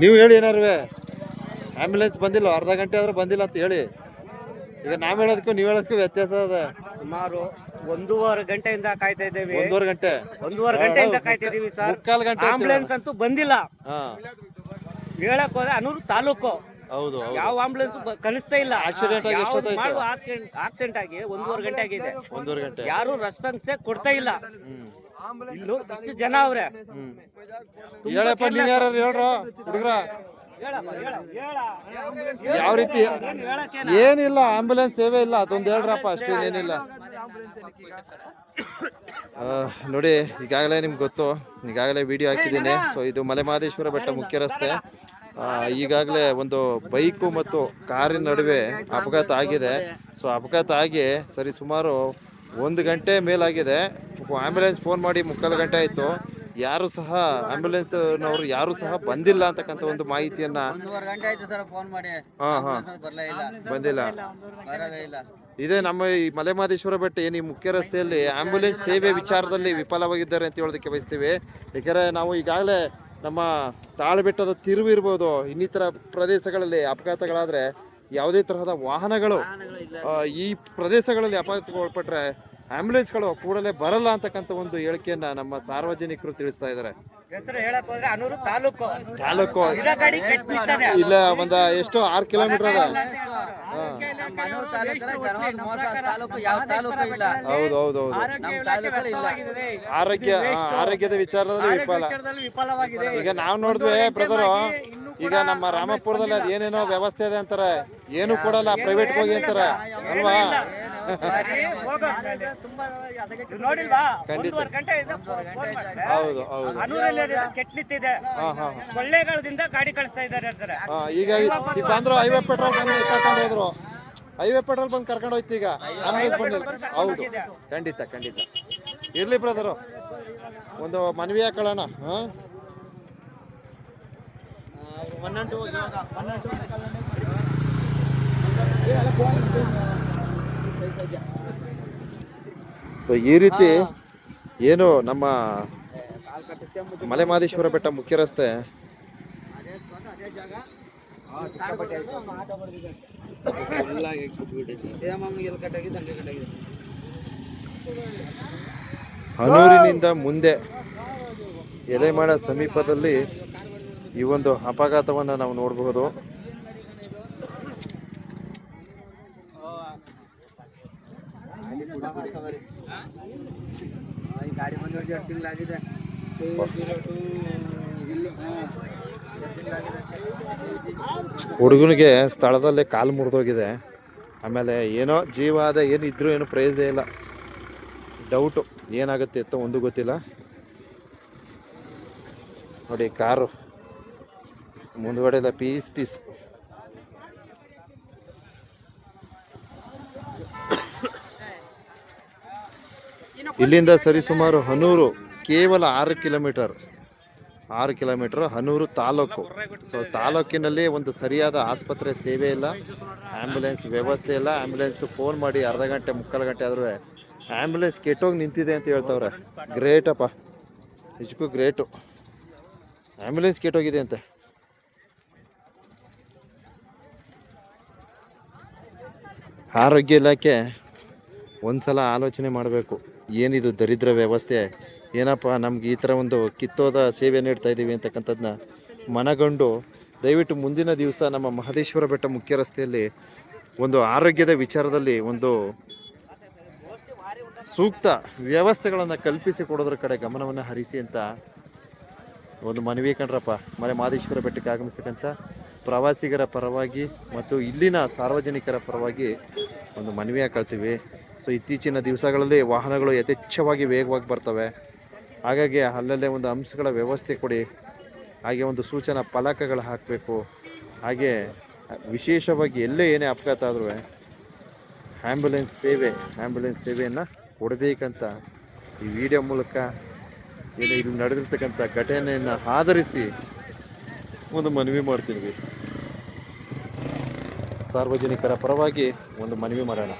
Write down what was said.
ನೀವು ಹೇಳಿ ಏನಾರು ಆಂಬ್ಯುಲೆನ್ಸ್ ಬಂದಿಲ್ಲ ಅರ್ಧ ಗಂಟೆ ಆದ್ರೂ ಬಂದಿಲ್ಲ ಅಂತ ಹೇಳಿ. ಈಗ ನಾವು ಹೇಳೋದಕ್ಕೂ ನೀವು ಹೇಳೋದಕ್ಕೂ ವ್ಯತ್ಯಾಸ ಅದ. ಸುಮಾರು ಒಂದೂವರೆ ಗಂಟೆಯಿಂದ ಕಾಯ್ತಾ ಇದ್ದೇವೆ. ಒಂದೂವರೆ ಗಂಟೆ. ಒಂದೂವರೆ ಗಂಟೆಯಿಂದ ಕಾಯ್ತಾ ಇದೀವಿ ಸರ್. ಮುಕ್ಕಾಲು ಗಂಟೆ ಅಂತ ಆಂಬುಲೆನ್ಸ್ ಅಂತೂ ಬಂದಿಲ್ಲ. ಹಾ. ಹೇಳಕ್ ಹೋದ್ರೆ ಅನೂರು ತಾಲೂಕು. ಹೌದು ಹೌದು. ಯಾವ ಆಂಬುಲೆನ್ಸ್ ಕಲಿಸ್ತಾ ಇಲ್ಲ. Accident ಆಗಿ ಎಷ್ಟೊತ್ತಾಯ್ತು? ಆಕ್ಸಿಡೆಂಟ್ ಆಗಿ ಒಂದೂವರೆ ಗಂಟೆ ಆಗಿದೆ. ಒಂದೂವರೆ ಗಂಟೆ. ಯಾರು ರೆಸ್ಪಾನ್ಸ್ ಕೊಡ್ತಾ ಇಲ್ಲ. ಹ್ಮ್. ಇಲ್ಲೂ ಇಷ್ಟು ಜನ ಅವ್ರೆ. ಹ್ಮ್. ಹೇಳಪ್ಪ ನೀವ್ ಯಾರು ಹೇಳ್ರ? ಹುಡುಗ್ರ. ಹೇಳಪ್ಪ, ಹೇಳ, ಹೇಳ. ಯಾವ ರೀತಿ? ಏನಿಲ್ಲ ಆಂಬುಲೆನ್ಸ್ ಸೇವೆ ಇಲ್ಲ ಅದೊಂದು ಹೇಳ್ರಪ್ಪ ಅಷ್ಟೇ ಏನಿಲ್ಲ ನೋಡಿ ಈಗಾಗಲೇ ನಿಮ್ಗೆ ಗೊತ್ತು ಈಗಾಗಲೇ ವಿಡಿಯೋ ಹಾಕಿದ್ದೀನಿ. ಸೊ ಇದು ಮಲೆಮಹದೇಶ್ವರ ಬೆಟ್ಟ ಮುಖ್ಯ ರಸ್ತೆ. ಈಗಾಗಲೇ ಒಂದು ಬೈಕು ಮತ್ತು ಕಾರಿನ ನಡುವೆ ಅಪಘಾತ ಆಗಿದೆ. ಸೊ ಅಪಘಾತ ಆಗಿ ಸರಿ ಸುಮಾರು ಒಂದು ಗಂಟೆ ಮೇಲಾಗಿದೆ. ಆಂಬ್ಯುಲೆನ್ಸ್ ಫೋನ್ ಮಾಡಿ ಮುಕ್ಕಾಲು ಗಂಟೆ ಆಯಿತು. ಯಾರು ಸಹ ಆಂಬ್ಯುಲೆನ್ಸ್ನವರು ಯಾರು ಸಹ ಬಂದಿಲ್ಲ ಅಂತಕ್ಕಂಥ ಒಂದು ಮಾಹಿತಿಯನ್ನ ಹಾ ಹಾ. ಬಂದಿಲ್ಲ. ಇದೇ ನಮ್ಮ ಈ ಮಲೆಮಹದೇಶ್ವರ ಬೆಟ್ಟ ಏನು ಈ ಮುಖ್ಯ ರಸ್ತೆಯಲ್ಲಿ ಆಂಬ್ಯುಲೆನ್ಸ್ ಸೇವೆ ವಿಚಾರದಲ್ಲಿ ವಿಫಲವಾಗಿದ್ದಾರೆ ಅಂತ ಹೇಳೋದಕ್ಕೆ ಬಯಸ್ತೀವಿ. ಏಕೆಂದರೆ ನಾವು ಈಗಾಗಲೇ ನಮ್ಮ ತಾಳ್ಬೆಟ್ಟದ ತಿರುವು ಇರ್ಬೋದು ಇನ್ನಿತರ ಪ್ರದೇಶಗಳಲ್ಲಿ ಅಪಘಾತಗಳಾದರೆ ಯಾವುದೇ ತರಹದ ವಾಹನಗಳು ಈ ಪ್ರದೇಶಗಳಲ್ಲಿ ಅಪಘಾತಕ್ಕೆ ಒಳಪಟ್ರೆ ಆಂಬ್ಯುಲೆನ್ಸ್ಗಳು ಕೂಡಲೇ ಬರಲ್ಲ ಅಂತಕ್ಕಂಥ ಒಂದು ಹೇಳಿಕೆಯನ್ನ ನಮ್ಮ ಸಾರ್ವಜನಿಕರು ತಿಳಿಸ್ತಾ ಇದ್ದಾರೆ. ತಾಲೂಕು. ಇಲ್ಲ ಒಂದ ಎಷ್ಟು ಆರು ಕಿಲೋಮೀಟರ್ ಅದ. ಇಲ್ಲ. ಹೌದು ಹೌದು ಹೌದು. ನಮ್ಮ ತಾಲೂಕಲ್ಲಿ ಇಲ್ಲ. ಆರೋಗ್ಯ ಆರೋಗ್ಯದ ವಿಚಾರದಲ್ಲಿ ವಿಫಲ. ವಿಫಲವಾಗಿದೆ. ಈಗ ನಾವು ನೋಡಿದ್ವಿ ಬ್ರದರು ಈಗ ನಮ್ಮ ರಾಮಪುರದಲ್ಲಿ ಅದೇನೇನೋ ಏನೇನೋ ವ್ಯವಸ್ಥೆ ಇದೆ ಅಂತಾರೆ. ಏನು ಕೊಡಲ್ಲ ಪ್ರೈವೇಟ್ ಹೋಗಿ ಅಂತಾರ ಅಲ್ವಾ? ನೋಡಿಲ್ವಾ. ಒಂದೂವರೆ ಗಂಟೆಯಿಂದ ಹೌದು ಹೌದು. ಅನೂರಲ್ಲಿ ಕೆಟ್ಟ ನಿಂತಿದೆ. ಹಾ ಹಾ ಗಾಡಿ ಕಳಿಸ್ತಾ ಇದ್ದಾರೆ ಅಂತಾರೆ. ಈಗ ಬಂದ್ರು ಹೈವೇ ಪೆಟ್ರೋಲ್ ಬಂದು ಕರ್ಕೊಂಡು ಹೋದ್ರು. ಹೈವೇ ಪೆಟ್ರೋಲ್ ಬಂದು ಕರ್ಕೊಂಡು ಹೋಯ್ತು ಈಗ. ಆಂಬುಲೆನ್ಸ್ ಬಂದಿಲ್ಲ ಹೌದು. ಖಂಡಿತ ಖಂಡಿತ. ಇರ್ಲಿ ಬ್ರದರು ಒಂದು ಮನವಿ ಹಾಕೊಳ್ಳೋಣ ಹಾ? ಸೊ ಈ ರೀತಿ ಏನು ನಮ್ಮ ಮಲೆಮಹದೇಶ್ವರ ಬೆಟ್ಟ ಮುಖ್ಯ ರಸ್ತೆ ಹನೂರಿನಿಂದ ಮುಂದೆ ಎಲೆಮಾಡ ಸಮೀಪದಲ್ಲಿ ಈ ಒಂದು ಅಪಘಾತವನ್ನು ನಾವು ನೋಡಬಹುದು ಗಾಡಿ ಬಂದು ಎರಡು ತಿಂಗಳಾಗಿದೆ? ಹುಡುಗನಿಗೆ ಸ್ಥಳದಲ್ಲೇ ಕಾಲು ಮುರಿದೋಗಿದೆ. ಆಮೇಲೆ ಏನೋ ಜೀವ ಆದ ಏನು ಇದ್ರೂ ಏನು ಪ್ರಯೋಜನ ಇಲ್ಲ. ಡೌಟು ಏನಾಗುತ್ತೆ ಅಂತ ಒಂದು ಗೊತ್ತಿಲ್ಲ. ನೋಡಿ ಕಾರು ಮುಂದುಗಡೆ ಎಲ್ಲ ಪೀಸ್ ಪೀಸ್. ಇಲ್ಲಿಂದ ಸರಿಸುಮಾರು ಹನೂರು, ಕೇವಲ ಆರು ಕಿಲೋಮೀಟರ್ ಆರು ಕಿಲೋಮೀಟರ್ ಹನೂರು ತಾಲೂಕು. ಸೊ ತಾಲೂಕಿನಲ್ಲಿ ಒಂದು ಸರಿಯಾದ ಆಸ್ಪತ್ರೆ ಸೇವೆ ಇಲ್ಲ ಆ್ಯಂಬುಲೆನ್ಸ್ ವ್ಯವಸ್ಥೆ ಇಲ್ಲ. ಆ್ಯಂಬುಲೆನ್ಸ್ ಫೋನ್ ಮಾಡಿ ಅರ್ಧ ಗಂಟೆ, ಮುಕ್ಕಾಲು ಗಂಟೆ ಆದರೂ ಆ್ಯಂಬುಲೆನ್ಸ್ ಕೆಟ್ಟೋಗಿ ನಿಂತಿದೆ ಅಂತ ಹೇಳ್ತವ್ರೆ. ಗ್ರೇಟಪ್ಪ ನಿಜಕ್ಕೂ ಗ್ರೇಟು ಆ್ಯಂಬುಲೆನ್ಸ್ ಕೆಟ್ಟೋಗಿದೆ ಅಂತೆ. ಆರೋಗ್ಯ ಇಲಾಖೆ ಒಂದು ಸಲ ಆಲೋಚನೆ ಮಾಡಬೇಕು. ಏನಿದು ದರಿದ್ರ ವ್ಯವಸ್ಥೆ? ಏನಪ್ಪ, ನಮ್ಗೆ ಈ ಥರ ಒಂದು ಕಿತ್ತೋದ ಸೇವೆ ನೀಡ್ತಾ ಇದ್ದೀವಿ ಅಂತಕ್ಕಂಥದ್ದನ್ನ ಮನಗಂಡು ದಯವಿಟ್ಟು ಮುಂದಿನ ದಿವಸ ನಮ್ಮ ಮಹದೇಶ್ವರ ಬೆಟ್ಟ ಮುಖ್ಯ ರಸ್ತೆಯಲ್ಲಿ ಒಂದು ಆರೋಗ್ಯದ ವಿಚಾರದಲ್ಲಿ ಒಂದು ಸೂಕ್ತ ವ್ಯವಸ್ಥೆಗಳನ್ನು ಕಲ್ಪಿಸಿ ಕೊಡೋದ್ರ ಕಡೆ ಗಮನವನ್ನು ಹರಿಸಿ ಅಂತ ಒಂದು ಮನವಿ ಕಂಡ್ರಪ್ಪ ಮನೆ ಮಹದೇಶ್ವರ ಬೆಟ್ಟಕ್ಕೆ ಆಗಮಿಸ್ತಕ್ಕಂಥ ಪ್ರವಾಸಿಗರ ಪರವಾಗಿ ಮತ್ತು ಇಲ್ಲಿನ ಸಾರ್ವಜನಿಕರ ಪರವಾಗಿ ಒಂದು ಮನವಿ ಹಾಕೊಳ್ತೀವಿ ಸೊ ಇತ್ತೀಚಿನ ದಿವಸಗಳಲ್ಲಿ ವಾಹನಗಳು ಯಥೇಚ್ಛವಾಗಿ ವೇಗವಾಗಿ ಬರ್ತವೆ. ಹಾಗಾಗಿ ಅಲ್ಲಲ್ಲೇ ಒಂದು ಅಂಶಗಳ ವ್ಯವಸ್ಥೆ ಕೊಡಿ. ಹಾಗೆ ಒಂದು ಸೂಚನಾ ಫಲಕಗಳು ಹಾಕಬೇಕು. ಹಾಗೆ ವಿಶೇಷವಾಗಿ ಎಲ್ಲೇ ಏನೇ ಅಪಘಾತ ಆದರೂ ಆ್ಯಂಬುಲೆನ್ಸ್ ಸೇವೆ ಆ್ಯಂಬುಲೆನ್ಸ್ ಸೇವೆಯನ್ನು ಕೊಡಬೇಕಂತ ಈ ವಿಡಿಯೋ ಮೂಲಕ ಏನು ಇಲ್ಲಿ ನಡೆದಿರ್ತಕ್ಕಂಥ ಘಟನೆಯನ್ನು ಆಧರಿಸಿ ಒಂದು ಮನವಿ ಮಾಡ್ತೀವಿ ಸಾರ್ವಜನಿಕರ ಪರವಾಗಿ ಒಂದು ಮನವಿ ಮಾಡೋಣ.